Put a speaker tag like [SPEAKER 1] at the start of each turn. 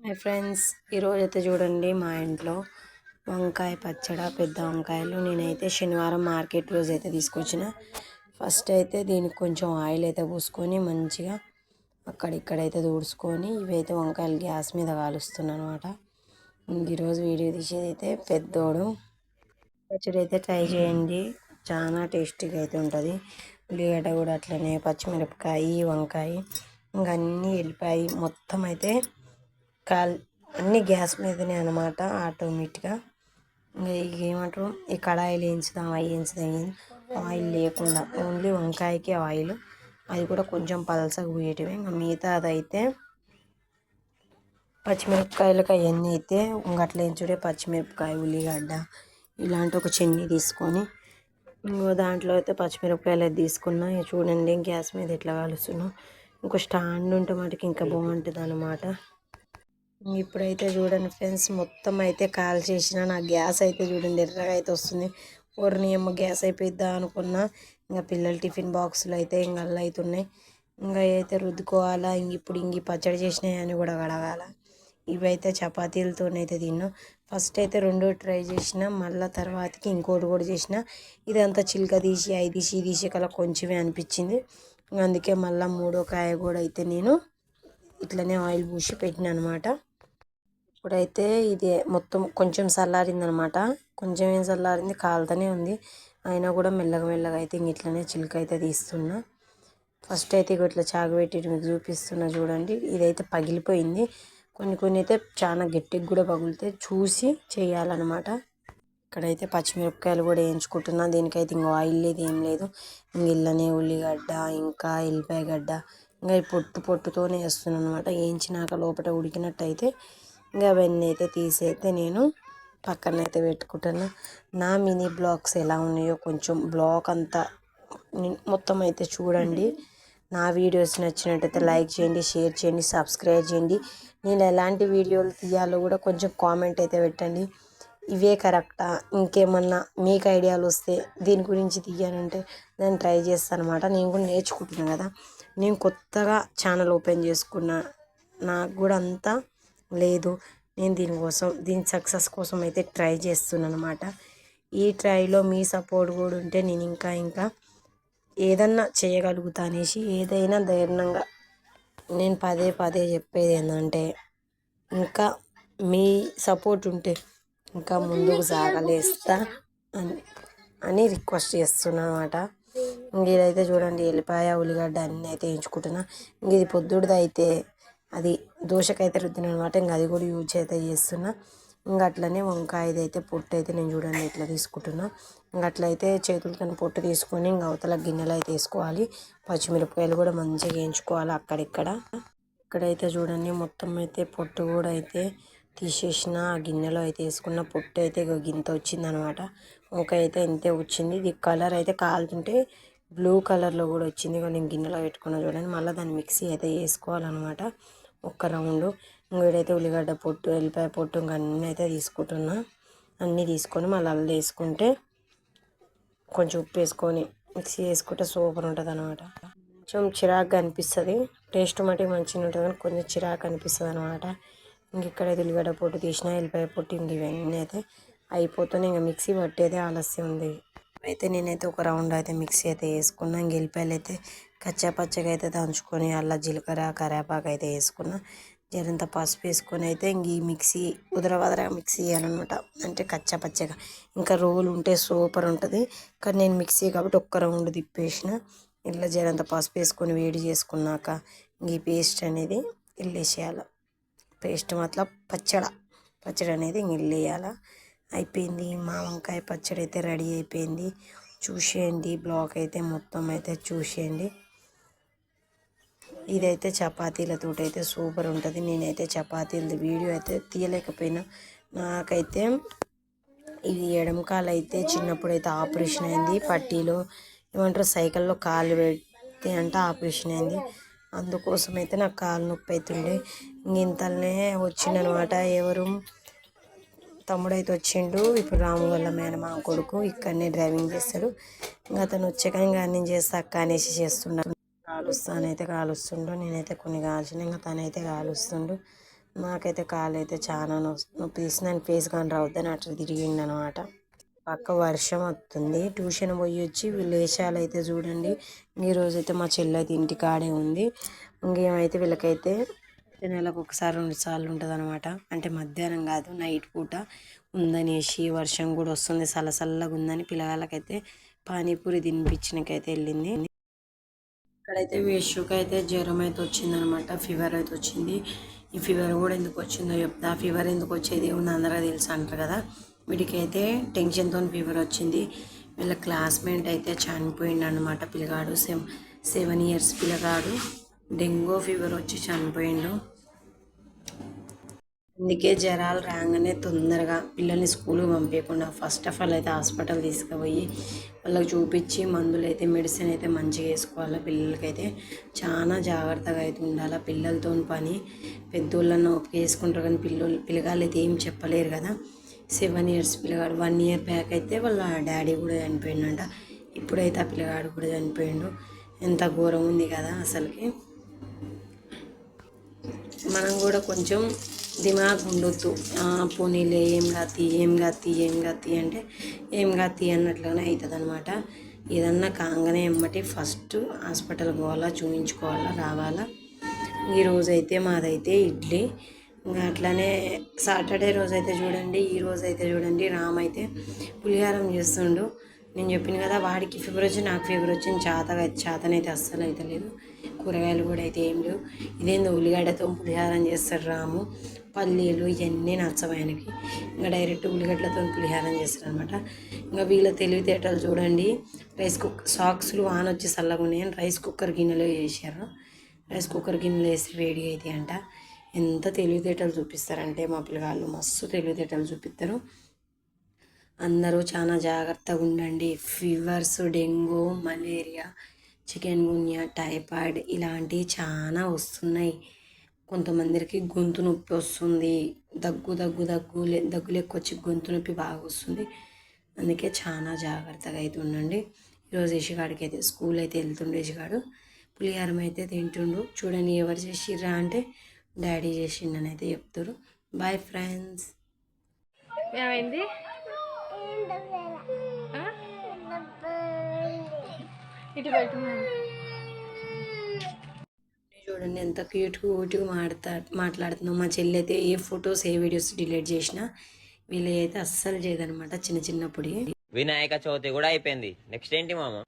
[SPEAKER 1] My friends ఈరోజు అయితే చూడండి మా ఇంట్లో వంకాయ పచ్చడ పెద్ద వంకాయలు. నేనైతే శనివారం మార్కెట్ రోజు అయితే తీసుకొచ్చిన. ఫస్ట్ అయితే దీనికి కొంచెం ఆయిల్ అయితే పూసుకొని మంచిగా అక్కడిక్కడైతే దూడ్చుకొని ఇవైతే వంకాయలు గ్యాస్ మీద కాలుస్తున్నాను అనమాట ఈరోజు వీడియో తీసేది అయితే పెద్దోడు. పచ్చడి అయితే ట్రై చేయండి. చాలా టేస్టీగా అయితే ఉంటుంది. ఉల్లిగడ్డ కూడా అట్లనే పచ్చిమిరపకాయ వంకాయ ఇంకా అన్నీ వెళ్ళిపోయి మొత్తం అయితే కాల్ అన్నీ గ్యాస్ మీదనే అనమాట ఆటోమేటిక్గా. ఇంకా ఇక ఏమంటారు ఈ కడాయిలు వేయించుదాం అవి వేయించుదాం ఆయిల్ లేకుండా ఓన్లీ వంకాయకి ఆయిల్. అది కూడా కొంచెం పలసగా పోయేటివి. ఇంకా మిగతా అదైతే పచ్చిమిరపకాయలకు అవన్నీ అయితే ఇంకట్లా వేయించుడే పచ్చిమిరపకాయ ఉల్లిగడ్డ ఇలాంటి ఒక చెన్ని తీసుకొని ఇంకో దాంట్లో అయితే పచ్చిమిరపకాయలు అయితే తీసుకున్నా. చూడండి గ్యాస్ మీద ఎట్లా కలుస్తున్నాం. ఇంకో స్టాండ్ ఉంటే మటుకు ఇంకా బాగుంటుంది అనమాట ఇప్పుడైతే చూడండి ఫ్రెండ్స్ మొత్తం అయితే కాల్ చేసిన నా గ్యాస్ అయితే చూడండి ఎర్రగా అయితే వస్తుంది. ఊరిని ఏమో గ్యాస్ అయిపోయిద్దా అనుకున్నా ఇంకా పిల్లల టిఫిన్ బాక్సులు అయితే ఇంకా అల్ల అవుతున్నాయి ఇంకా అయితే రుద్దుకోవాలా ఇంక ఇప్పుడు ఇంక పచ్చడి చేసినాయని కూడా కడగాల ఇవైతే చపాతీలతోనైతే తిన్న. ఫస్ట్ అయితే రెండు ట్రై చేసిన మళ్ళీ తర్వాతకి ఇంకోటి కూడా చేసిన. ఇదంతా చిలుక తీసి అవి తీసి తీసి కల కొంచెమే అనిపించింది. అందుకే మళ్ళీ మూడో కాయ కూడా అయితే నేను ఇట్లనే ఆయిల్ పూసి పెట్టిన అనమాట ఇప్పుడైతే ఇది మొత్తం కొంచెం చల్లారింది అనమాట కొంచెం ఏం చల్లారింది? కాలుతూనే ఉంది. అయినా కూడా మెల్లగా మెల్లగా అయితే ఇంక ఇట్లనే చిలుక అయితే తీస్తున్నా. ఫస్ట్ అయితే ఇక ఇట్లా చాగబెట్టి మీకు చూపిస్తున్నా చూడండి. ఇదైతే పగిలిపోయింది. కొన్ని కొన్ని అయితే చాలా గట్టిగా కూడా పగులితే చూసి చేయాలన్నమాట ఇక్కడైతే పచ్చిమిరపకాయలు కూడా వేయించుకుంటున్నా. దీనికైతే ఇంకా ఆయిల్ లేదు ఏం లేదు. ఇంక ఇళ్ళనే ఉల్లిగడ్డ ఇంకా ఎల్లిపాయ గడ్డ. ఇంకా పొట్టు పొట్టుతోనే వేస్తున్నాను అనమాట వేయించినాక లోపల ఉడికినట్టయితే ఇంకా అవన్నీ అయితే తీసైతే నేను పక్కన అయితే పెట్టుకుంటాను. నా మినీ బ్లాగ్స్ ఎలా ఉన్నాయో కొంచెం బ్లాగ్ అంతా మొత్తం అయితే చూడండి. నా వీడియోస్ నచ్చినట్టయితే లైక్ చేయండి షేర్ చేయండి సబ్స్క్రైబ్ చేయండి. నేను ఎలాంటి వీడియోలు తీయాలో కూడా కొంచెం కామెంట్ అయితే పెట్టండి. ఇవే కరెక్టా? ఇంకేమన్నా మీకు ఐడియాలు వస్తే దీని గురించి తీయాలంటే నేను ట్రై చేస్తాను అనమాట నేను కూడా నేర్చుకుంటున్నాను కదా. నేను కొత్తగా ఛానల్ ఓపెన్ చేసుకున్న నాకు కూడా అంతా లేదు నేను దీనికోసం దీని సక్సెస్ కోసం అయితే ట్రై చేస్తున్నాను అనమాట ఈ ట్రైలో మీ సపోర్ట్ కూడా ఉంటే నేను ఇంకా ఇంకా ఏదన్నా చేయగలుగుతా అనేసి ఏదైనా ధైర్యంగా నేను పదే పదే చెప్పేది ఏంటంటే ఇంకా మీ సపోర్ట్ ఉంటే ఇంకా ముందుకు సాగలేస్తా అని అని రిక్వెస్ట్ చేస్తున్నాను అనమాట ఇంక ఇదైతే చూడండి ఎల్లిపాయ ఉల్లిగడ్డ అన్నీ అయితే వేయించుకుంటున్నా ఇంక ఇది పొద్దుడిది అయితే అది దోశకైతే రుద్దిన అనమాట ఇంకా అది కూడా యూజ్ అయితే చేస్తున్నా. ఇంకా అట్లనే వంకాయది అయితే పొట్టు అయితే నేను చూడండి ఇట్లా తీసుకుంటున్నా. ఇంకా అట్లయితే చేతులతో పొట్టు తీసుకొని ఇంకా అవతల గిన్నెలు అయితే వేసుకోవాలి. పచ్చిమిరపకాయలు కూడా మంచిగా వేయించుకోవాలి అక్కడిక్కడ. ఇక్కడైతే చూడండి మొత్తం అయితే పొట్టు కూడా అయితే తీసేసిన ఆ గిన్నెలో అయితే వేసుకున్న పొట్టు అయితే గింత వచ్చిందనమాట. వంకాయ అయితే ఇంతే వచ్చింది. ఇది కలర్ అయితే కాలుతుంటే బ్లూ కలర్లో కూడా వచ్చింది. నేను గిన్నెలో పెట్టుకున్నా చూడండి. మళ్ళీ దాన్ని మిక్సీ అయితే వేసుకోవాలన్నమాట. ఒక్క రౌండ్. ఇంకోటైతే ఉల్లిగడ్డ పొట్టు ఎల్లిపాయ పొట్టు ఇంకా అన్నీ అయితే తీసుకుంటున్నా. అన్నీ తీసుకొని మళ్ళీ అల్లం వేసుకుంటే కొంచెం ఉప్పు వేసుకొని మిక్సీ వేసుకుంటే సూపర్ ఉంటుంది అనమాట కొంచెం చిరాకుగా అనిపిస్తుంది. టేస్ట్ మట్టి మంచిగా ఉంటుంది కానీ కొంచెం చిరాకు అనిపిస్తుంది అనమాట ఇంక ఇక్కడైతే ఉల్లిగడ్డ పొట్టు తీసిన వెళ్ళిపోయే పొట్టు ఇంక ఇవన్నీ అయితే అయిపోతుంది ఇంకా మిక్సీ పట్టేదే ఆలస్యం ఉంది. అయితే నేనైతే ఒక రౌండ్ అయితే మిక్సీ అయితే వేసుకున్నా. ఇంక వెళ్ళిపోయాలు అయితే కచ్చా పచ్చగా అయితే దంచుకొని అలా జీలకర్ర కరేపాకు అయితే వేసుకున్న. జరంత పసుపు వేసుకొని అయితే ఇంక ఈ మిక్సీ ఉదరవదర మిక్సీ చేయాలన్నమాట. అంటే కచ్చా పచ్చగా. ఇంకా రోలు ఉంటే సూపర్ ఉంటుంది. కానీ నేను మిక్సీ కాబట్టి ఒక్క రౌండ్ తిప్పేసిన. ఇట్లా జరంత పసుపు వేసుకొని వేడి చేసుకున్నాక ఇంక ఈ పేస్ట్ అనేది ఇల్లేసేయాలి. పేస్ట్ మాత్రం పచ్చడ. పచ్చడి అనేది ఇంక ఇల్లేయాలి. అయిపోయింది. మా వంకాయ పచ్చడి అయితే రెడీ అయిపోయింది. చూసేయండి. బ్లాక్ అయితే మొత్తం అయితే చూసేయండి. ఇదైతే చపాతీలతో అయితే సూపర్ ఉంటుంది. నేనైతే చపాతీలది వీడియో అయితే తీయలేకపోయినా. నాకైతే ఇది ఎడమకాలు అయితే చిన్నప్పుడు అయితే ఆపరేషన్ అయింది. పట్టీలో ఏమంటారు సైకిల్లో కాలు పెడితే అంటే ఆపరేషన్ అయింది. అందుకోసం అయితే నాకు కాలు నొప్పి అవుతుండే ఇంతలోనే వచ్చిందనమాట. ఎవరు? తమ్ముడు అయితే వచ్చిండు. ఇప్పుడు రాము వల్ల మేనమా కొడుకు ఇక్కడనే డ్రైవింగ్ చేస్తాడు. ఇంకా అతను వచ్చాక ఇంకా నేను చేస్తా అక్క అనేసి చేస్తున్నాడు. తనైతే కాలుస్తుండు. నేనైతే కొన్ని కాల్చిన ఇంకా తనైతే కాలుస్తుండు. నాకైతే కాలు అయితే చాలా నొ- నొప్పి తీసిందని ఫేస్ కానీ రావద్దని అట్లా తిరిగింది అనమాట పక్క వర్షం వస్తుంది. ట్యూషన్ పోయి వచ్చి వీళ్ళు అయితే చూడండి. ఈ అయితే మా చెల్లి అయితే ఇంటి కాడే ఉంది. ఇంకేమైతే వీళ్ళకైతే నెలకు ఒకసారి రెండు సార్లు ఉంటుంది అనమాట అంటే మధ్యాహ్నం కాదు నైట్ పూట ఉందనేసి వర్షం కూడా వస్తుంది. సలసల్లగా ఉందని పిల్లగాళ్ళకైతే పానీపూరి తినిపించినకైతే వెళ్ళింది. ఇక్కడైతే వేషుకి అయితే జ్వరం అయితే వచ్చిందనమాట ఫీవర్ అయితే వచ్చింది ఈ ఫీవర్ కూడా ఎందుకు వచ్చిందో చెప్తా ఫీవర్ ఎందుకు వచ్చేది ఉంది అందరికీ తెలుసు అంటారు కదా. వీడికి అయితే టెన్షన్తో ఫీవర్ వచ్చింది వీళ్ళ క్లాస్మేట్ అయితే చనిపోయిండు అనమాట పిల్లగాడు. సెవెన్ సెవెన్ ఇయర్స్ పిల్లగాడు. డెంగ్యూ ఫీవర్ వచ్చి చనిపోయిండు. అందుకే జ్వరాలు రాగానే తొందరగా పిల్లల్ని స్కూల్కి పంపించకుండా ఫస్ట్ ఆఫ్ ఆల్ అయితే హాస్పిటల్ తీసుకుపోయి వాళ్ళకి చూపించి మందులు అయితే మెడిసిన్ అయితే మంచిగా వేసుకోవాలి. పిల్లలకైతే చాలా జాగ్రత్తగా అయితే ఉండాలి. పిల్లలతో పని పెద్దోళ్ళన్న ఓపిక వేసుకుంటారు కానీ పిల్లలు పిల్లగాళ్ళు అయితే ఏం చెప్పలేరు కదా. సెవెన్ ఇయర్స్ పిల్లగాడు వన్ ఇయర్ బ్యాక్ అయితే వాళ్ళ డాడీ కూడా చనిపోయిండంట. ఇప్పుడైతే ఆ పిల్లగాడు కూడా చనిపోయిండు. ఎంత ఘోరం ఉంది కదా అసలుకి. మనం కూడా కొంచెం దిమాగ్ ఉండొద్దు. పోనీలే ఏం కాతి ఏం కాతి ఏం కాతి అంటే ఏం కాతి అన్నట్లుగానే అవుతుంది అనమాట ఏదన్నా కాగానే ఎమ్మటి ఫస్ట్ హాస్పిటల్ పోవాలా చూపించుకోవాలా రావాలా? ఈ రోజైతే మాదైతే ఇడ్లీ. ఇంకా అట్లానే సాటర్డే రోజు అయితే చూడండి ఈ రోజు అయితే చూడండి రామ్ అయితే పులిహారం చేస్తుండు. నేను చెప్పిన కదా వాడికి ఫీవర్ వచ్చి నాకు ఫీవర్ వచ్చింది చేత చేతనైతే అస్సలు అయితే లేదు. కూరగాయలు కూడా అయితే ఏం లేవు. ఇదేందో ఉల్లిగడ్డతో పులిహారం చేస్తారు రాము. పల్లీలు ఇవన్నీ నచ్చవు ఆయనకి. ఇంకా డైరెక్ట్ ఉల్లిగడ్డలతో పులిహారం చేస్తారు అనమాట ఇంకా వీళ్ళ తెలివితేటలు చూడండి. రైస్ కుక్ సాక్స్లు వాన్ వచ్చి చల్లగా రైస్ కుక్కర్ గిన్నెలో వేసారు రైస్ కుక్కర్ గిన్నెలో వేసి వేడి అయితే అంట. ఎంత తెలివితేటలు చూపిస్తారంటే మా పిల్లగాళ్ళు మస్తు తెలివితేటలు చూపిస్తారు. అందరూ చాలా జాగ్రత్తగా ఉండండి. Fevers dengue malaria chikungunya typhoid ఇలాంటివి చాలా వస్తున్నాయి. కొంతమందికి గొంతు నొప్పి వస్తుంది. దగ్గు దగ్గు దగ్గు దగ్గు లెక్క వచ్చి గొంతు నొప్పి బాగా వస్తుంది. అందుకే చాలా జాగ్రత్తగా అయితే ఉండండి. ఈరోజు ఇషిగాడికి అయితే స్కూల్ అయితే వెళ్తుండే ఇషిగాడు పులిహారం అయితే తింటుండు. చూడండి ఎవరు చేసిర్రా అంటే డాడీ చేసిండని అయితే చెప్తారు బాయ్ ఫ్రెండ్స్.
[SPEAKER 2] ఏమైంది? ఇటు పెట్టు
[SPEAKER 1] చూడండి ఎంత క్యూట్ క్యూట్గా మాడతా మాట్లాడుతున్నాం. మా చెల్లి అయితే ఏ ఫొటోస్ ఏ వీడియోస్ డిలీట్ చేసినా వీళ్ళు అయితే అస్సలు చేయదనమాట చిన్న చిన్నప్పుడు.
[SPEAKER 3] వినాయక చవితి కూడా అయిపోయింది. నెక్స్ట్ ఏంటి మామ?